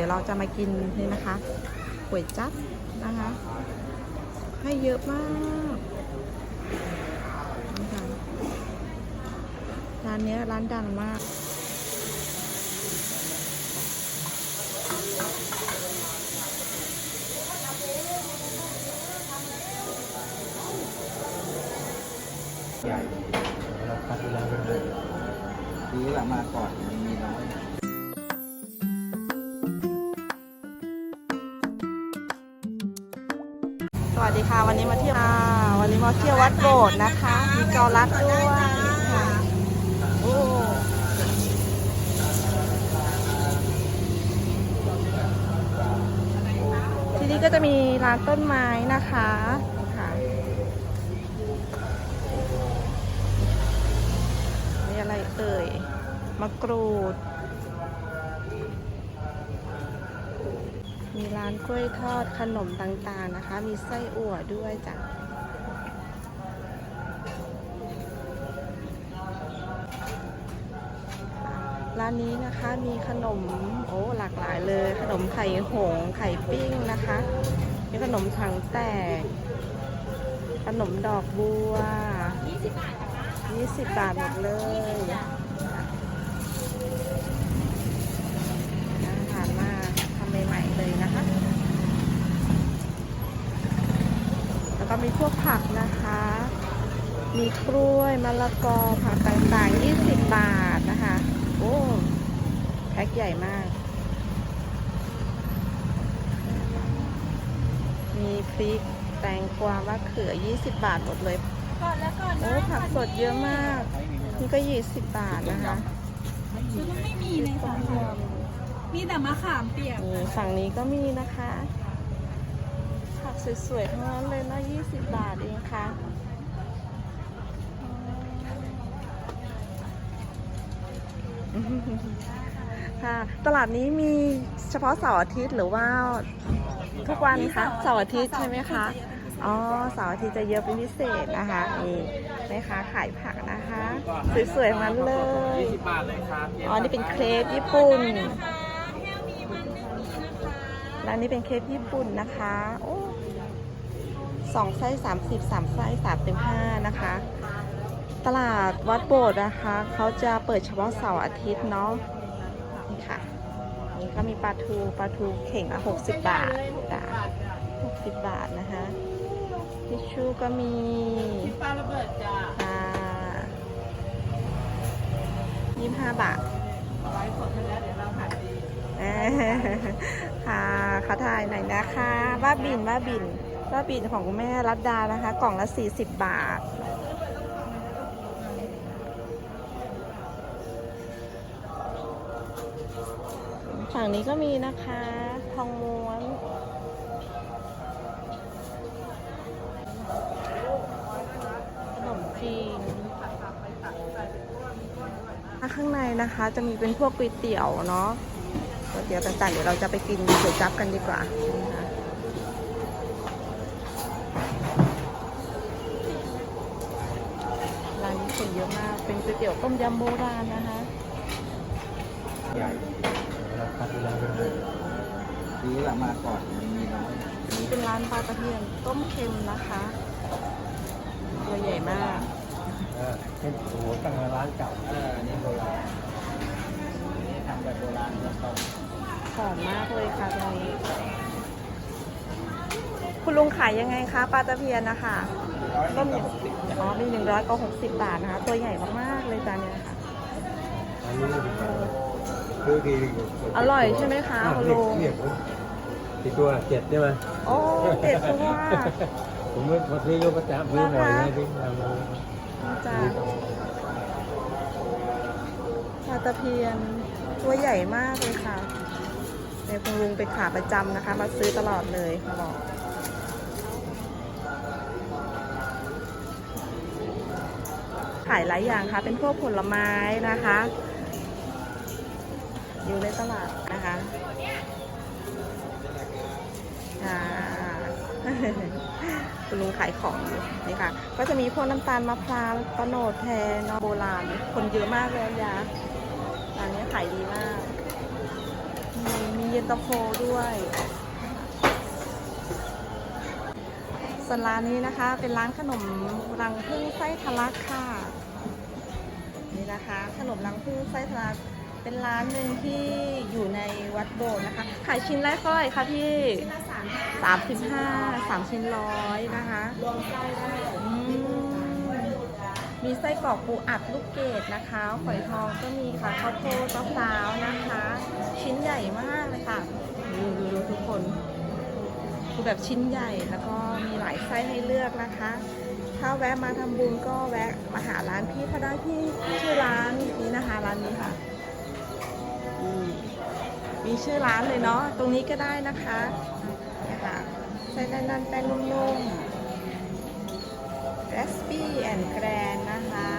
ดี๋ยวเราจะมากินนี่นะคะก๋วยจั๊บนะคะ ให้เยอะมากนี่ค่ะร้านเนี้ยร้านดังมากใหญ่เราคัดเวลาเป็นเลยทีหลังมาก่อน มาเที่ยววัดโบสถ์นะคะ มีเกาลัดด้วยค่ะโอ้ที่นี่ก็จะมีร้านต้นไม้นะคะค่ะมีอะไรเอ่ยมะกรูด มีร้านกล้วยทอดขนมต่างๆนะคะ มีไส้อั่วด้วยจ้ะ ร้านนี้นะคะมีขนมโอ้หลากหลายเลย ขนมไข่หงไข่ปิ้งนะคะมีขนมถังแตก ขนมดอกบัว20บาทหมดเลยน่าทานมากทำใหม่ๆเลยนะคะ แล้วก็มีพวกผักนะคะ มีกล้วยมะละกอผักต่างๆ 20 บาท โอ้แพ็คใหญ่มาก มีพริกแตงกวามะเขือ 20 บาทหมดเลยก่อนแล้วก่อนโอ้ผักสดเยอะมาก นี่ก็ 20 บาทนะคะชุดไม่มีในสายมีแต่มะขามเปียกนี่ฝั่งนี้ก็มีนะคะ ผักสวยๆทั้งนั้นเลยนะ20 บาทเองค่ะ ค่ะ ตลาดนี้มีเฉพาะเสาร์อาทิตย์หรือว่าทุกวันคะเสาร์อาทิตย์ใช่ไหมคะ อ๋อเสาร์อาทิตย์จะเยอะเป็นพิเศษนะคะนี่แม่ค้าขายผักนะคะ สวยๆมันเลย20บาทเลยครับอ๋อนี่เป็นเครปญี่ปุ่นแก้วมีมันไม่มีนะคะร้านนี้เป็นเครปญี่ปุ่นนะคะโอ้สองไส้สามสิบสามไส้สามเป็นห้านะคะ ตลาดวัดโบสถ์นะคะเขาจะเปิดเฉพาะเสาร์อาทิตย์เนาะนี่ค่ะ นี่ก็มีปลาทูปลาทูเข่งละหกสิบบาทจ้ะหกสิบบาทนะคะทิชชู่ก็มีปลาระเบิดจ้าค่ะยี่สิบห้าบาทไว้ผลไปแล้วเดี๋ยวเราผัดดีค่ะขอถ่ายหน่อยนะคะบ้าบินบ้าบินบ้าบินของคุณแม่รัตดานะคะ กล่องละ40บาท ฝั่งนี้ก็มีนะคะ ทองม้วน ขนมจีนข้างในนะคะจะมีเป็นพวกก๋วยเตี๋ยวเนาะก๋วยเตี๋ยวต่างๆ เดี๋ยวเราจะไปกินก๋วยจั๊บกันดีกว่าร้านนี้คนเยอะมาก เป็นก๋วยเตี๋ยวต้มยำโบราณนะคะ เราคัดเวลาเป็นเลยทีหลังมาก่อนมันมีน้อยนี่เป็นร้านปลาตะเพียนต้มเค็มนะคะตัวใหญ่มากเออเป็นโอ้โหตั้งแต่ร้านเก่าเอออันนี้โบราณอันนี้ทำแบบโบราณแล้วก็หอมมากเลยค่ะตรงนี้ คุณลุงขายยังไงคะปลาตะเพียนนะคะต้มยำอ๋อมีหนึ่งร้อยก็หกสิบบาทนะคะ ตัวใหญ่มากๆเลยจานนี้ค่ะ อันนี้ คือทีอร่อยใช่ไหมคะคุณลุงเรียกกี่ตัวเจ็ดใช่ไหมโอ้เจ็ดตัวผมไม่พอซื้อยกประจำซื้อบ่อยนะพี่ทำมาจ้าปลาตะเพียนตัวใหญ่มากเลยค่ะในคุณลุงเป็นขาประจำนะคะ มาซื้อตลอดเลยเขาบอกขายหลายอย่างค่ะ เป็นพวกผลไม้นะคะ อยู่ในตลาดนะคะคุณลุงขายของอยู่นี่ค่ะ ก็จะมีพวกน้ำตาลมะพร้าวกระโนดแทนเนโบราณ คนเยอะมากเลยยาร้านนี้ขายดีมาก มีมีเยลตาโฟด้วยส่วนร้านนี้นะคะ เป็นร้านขนมรังผึ้งไส้ทะลักค่ะ นี่นะคะ ขนมรังผึ้งไส้ทะลัก เป็นร้านหนึ่งที่อยู่ในวัดโบสถ์นะคะ ขายชิ้นแรกเท่าไหร่คะพี่สามสิบห้าสามชิ้นร้อยนะคะรวมไส้ได้อืมมีไส้กรอกปูอัดลูกเกดนะคะฝอยทองก็มีค่ะข้าวโพดมะพร้าวนะคะ ชิ้นใหญ่มากเลยค่ะดูดูดูทุกคนคือแบบชิ้นใหญ่แล้วก็มีหลายไส้ให้เลือกนะคะ ถ้าแวะมาทำบุญก็แวะมาหาร้านพี่เขาได้ที่ชื่อร้านนี้นะคะร้านนี้ค่ะอื มีชื่อร้านเลยเนาะ ตรงนี้ก็ได้นะคะนี่ค่ะไส้ด้านๆแป้งนุ่มๆ r a s p y and Grand นะคะ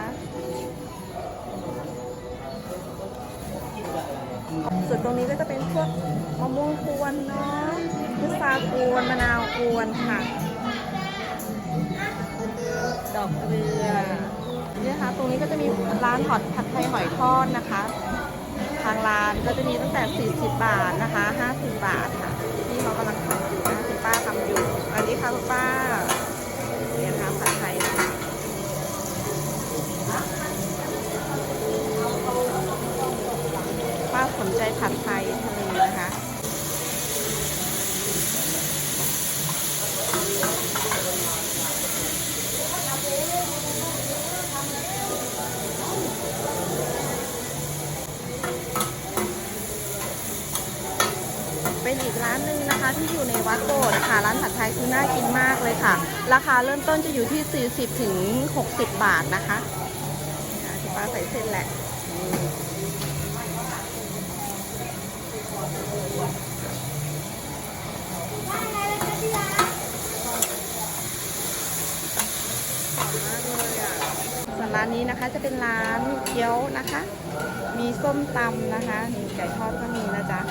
ส่วนตรงนี้ก็จะเป็นพวกมะม่วงกวนเนาะพุทรากวนมะนาวกวนค่ะ ดอกเกลือเนี่ยค่ะตรงนี้ก็จะมีร้านหอดผัดไทยหอยทอดนะคะางร้านก็จะมีตั้งแต่ 40 บาทนะคะ 50 บาทค่ะที่เขากำลังทำอยู่นะคุณป้าทำอยู่ อันนี้ค่ะคุณป้าเนี่ยค่ะผัดไทยนะคะป้าสนใจผัดไทยทะเลนะคะ เป็นอีก ร้านหนึ่งนะคะที่อยู่ในวัดโบสถ์ค่ะ ร้านผัดไทยคือน่ากินมากเลยค่ะ ราคาเริ่มต้นจะอยู่ที่ 40 ถึง 60 บาทนะคะป้าใส่เส้นแหละอืมหอมมากเลยอะส่วนร้านนี้นะคะจะเป็นร้านเกี๊ยวนะคะ มีส้มตำนะคะ มีไก่ทอดก็มีนะจ๊ะ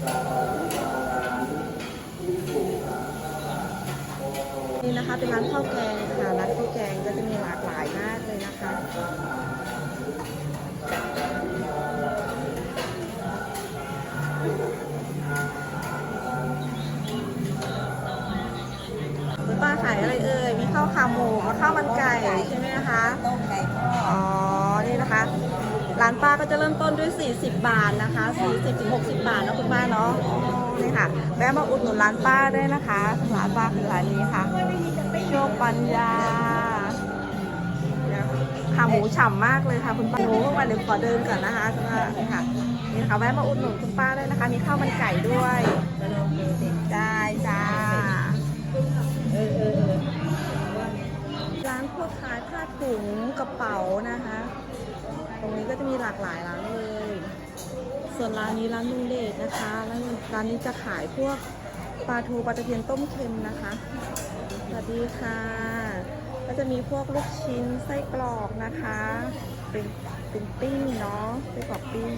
นี่นะคะเป็นร้านข้าวแกงค่ะร้านข้าวแกงก็จะมีหลากหลายมากเลยนะคะคุณป้าขายอะไรเอ่ยมีข้าวขาหมูข้าวมันไก่ใช่ไหมคะต้ม ร้านป้าก็จะเริ่มต้นด้วย 40 บาทนะคะ 40ถึง60 บาทนะคุณป้าเนาะนี่ค่ะแวะมาอุดหนุนร้านป้าได้นะคะร้านป้าคือร้านนี้ค่ะโชคปัญญาขาหมูฉ่ำมากเลยค่ะคุณป้าหนูเมื่อวันเดี๋ยวขอเดินก่อนนะคะนี่ค่ะนี่ค่ะแวะมาอุดหนุนคุณป้าได้นะคะ มีข้าวมันไก่ด้วย ได้จ้าร้านพวกขายผ้าถุงกระเป๋านะคะ ตรงนี้ก็จะมีหลากหลายร้านเลย ส่วนร้านนี้ร้านลุงเดชนะคะร้านร้านนี้จะขายพวกปลาทูปลาตะเพียนต้มเค็มนะคะ สวัสดีค่ะ ก็จะมีพวกลูกชิ้นไส้กรอกนะคะ เป็นเป็นปิ้งเนาะไส้กรอกปิ้ง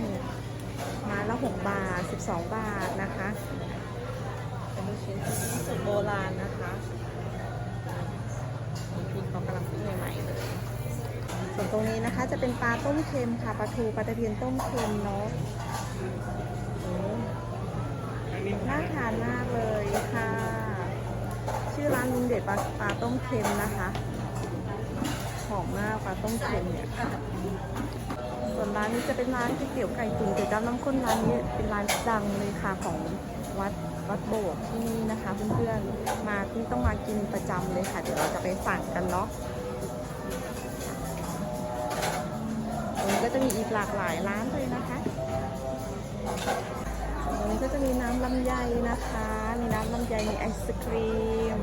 ม้ละ6บาท12บาทนะคะเป็นลูกชิ้นที่สุดโบราณนะคะมีพริกเขากำลังปิ้งใหม่ๆเลย ส่วนตรงนี้นะคะจะเป็นปลาต้มเค็มค่ะปลาทูปลาตะเพียนต้มเค็มเนาะโอ้น่าทานมากเลยค่ะ ชื่อร้านลุงเด็ดปลาปลาต้มเค็มนะคะหอมมากปลาต้มเค็มเนี่ยส่วนร้านนี้จะเป็นร้านก๋วยเตี๋ยวไก่ตุ๋นเตี๋ยวจ้ำน้ำข้นร้านนี้เป็นร้านดังเลยค่ะของวัดวัดโบสถ์ที่นี่นะคะ เพื่อนๆมาที่ต้องมากินประจำเลยค่ะ เดี๋ยวเราจะไปสั่งกันเนาะ จะมีอีกหลากหลายร้านเลยนะคะตรงนี้ก็จะมีน้ำลำไยนะคะ มีน้ำลำไย มีไอศครีม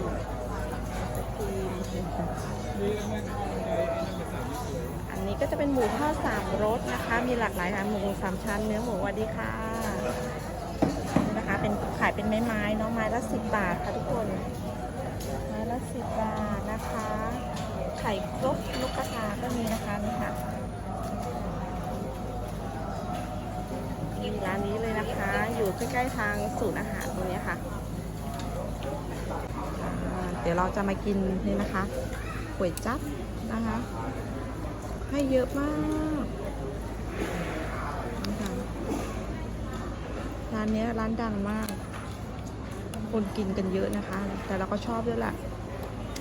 ไอศครีมอันนี้ก็จะเป็นหมูทอดสามรสนะคะ มีหลากหลายค่ะหมูสามชั้นเนื้อหมูวัสดีค่ะนะคะ เป็นขายเป็นไม้ๆเนาะไม้ละสิบบาทค่ะทุกคน ไม้ละสิบบาทนะคะ ไข่ครกนกกระทาก็มีนะคะนี่ค่ะ ร้านนี้เลยนะคะ อยู่ใกล้ๆทางศูนย์อาหารตรงนี้ค่ะ เดี๋ยวเราจะมากินนี่นะคะก๋วยจั๊บนะคะ ให้เยอะมากนะคะร้านนี้ร้านดังมาก คนกินกันเยอะนะคะ แต่เราก็ชอบด้วยแหละ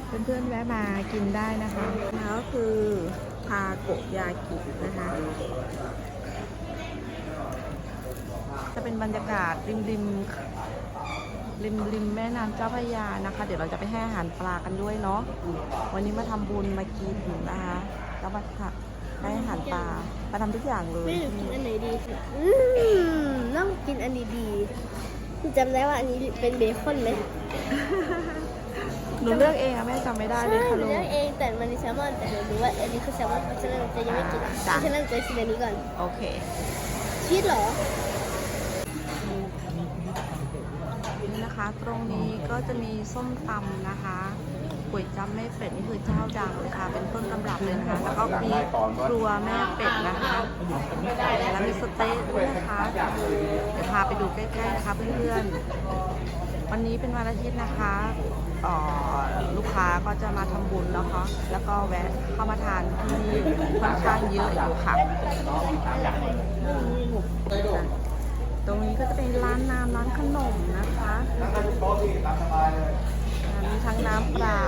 เพื่อนๆแวะมากินได้นะคะแล้วก็คือทาโกยากินะคะ จะเป็นบรรยากาศริมริมริมริมแม่น้ำเจ้าพระยานะคะ เดี๋ยวเราจะไปให้อาหารปลากันด้วยเนาะวันนี้มาทำบุญมากินนะคะแล้วมาค่ะให้อาหารปลามาทำทุกอย่างเลยไม่รู้กินอันไหนดีอืมต้องกินอันนี้ดีจำได้ว่าอันนี้เป็นเบคอนไหมหนูเลือกเองอะแม่จำไม่ได้เลยใช่ค่ะหนูลูกเลือกเองแต่มันเป็นแซลมอนแต่หนูรู้ว่าอันนี้คือแซลมอนเพราะฉะนั้นหนูจะยังไม่กินจ้ะเพราะฉะนั้นหนูจะกินอันนี้ก่อนโอเคชีสเหรอ นี่นะคะ ต รงนี้ก็จะมีส้มตำนะคะก๋วยจั๊บแม่เป็ดนี่คือเจ้าดังเลยค่ะ เป็นต้นตำรับเลยนะคะ แล้วก็มีครัวแม่เป็ดนะคะ แล้วมีสเต๊ะด้วยนะคะเดี๋ยวพาไปดูใกล้ๆนะคะเพื่อนๆ วันนี้เป็นวันอาทิตย์นะคะลูกค้าก็จะมาทำบุญแล้วคะแล้วก็แวะเข้ามาทานที่นี่ค่อนข้างเยอะอยู่ค่ะ ตรงนี้ก็จะเป็นร้านน้ำร้านขนมนะคะมีทั้งน้ำเปล่า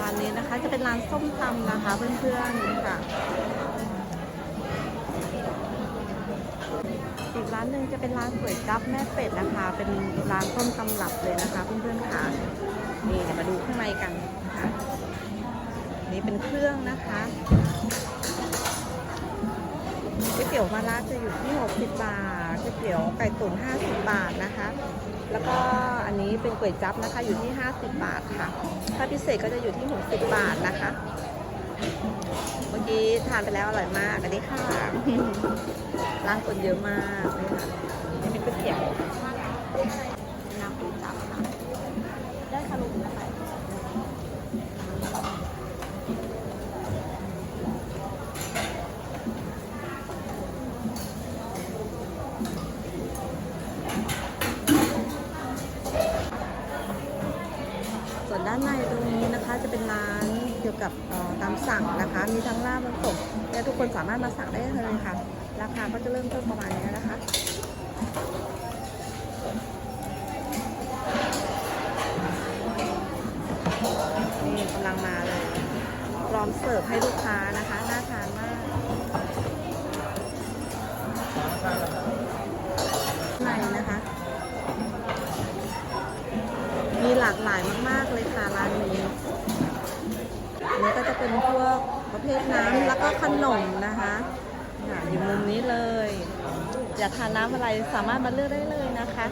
ร้านนี้นะคะจะเป็นร้านส้มตำนะคะ เพื่อนๆค่ะอีกร้านหนึ่งจะเป็นร้านก๋วยจั๊บแม่เป็ดนะคะ เป็นร้านต้นตำรับเลยนะคะ เพื่อนๆค่ะ นี่เดี๋ยวมาดูข้างในกันนะคะนี่เป็นเครื่องนะคะก๋วยเตี๋ยวมาลาจะอยู่ที่ 60 บาทก๋วยเตี๋ยวไก่ตุ๋น50 บาทนะคะ แล้วก็อันนี้เป็นก๋วยจั๊บนะคะอยู่ที่ 50 บาทค่ะ ถ้าพิเศษก็จะอยู่ที่ 60 บาทนะคะ เมื่อกี้ทานไปแล้วอร่อยมากอันนี้ค่ะร้านคนเยอะมากเลยค่ะนี่เป็นก๋วยเตี๋ยวน้ำก๋วยจั๊บค่ะ ได้ค่ะลุงนะคะส่วนด้านในตรงนี้นะคะจะเป็นร้านเกี่ยวกับตามสั่งนะคะ มีทั้งลาบน้ำตกและทุกคนสามารถมาสั่งได้เลยค่ะ ราคาก็จะเริ่มต้นประมาณนี้นะคะ นี่กำลังมาเลยพร้อมเสิร์ฟให้ลูกค้านะคะน่าทานมากในนะคะ มีหลากหลายมากๆเลยค่ะร้านนี้นี้ก็จะเป็นพวกประเภทน้ำแล้วก็ขนมนะคะอยู่มุมนี้เลย อยากทานน้ำอะไรสามารถมาเลือกได้เลยนะคะ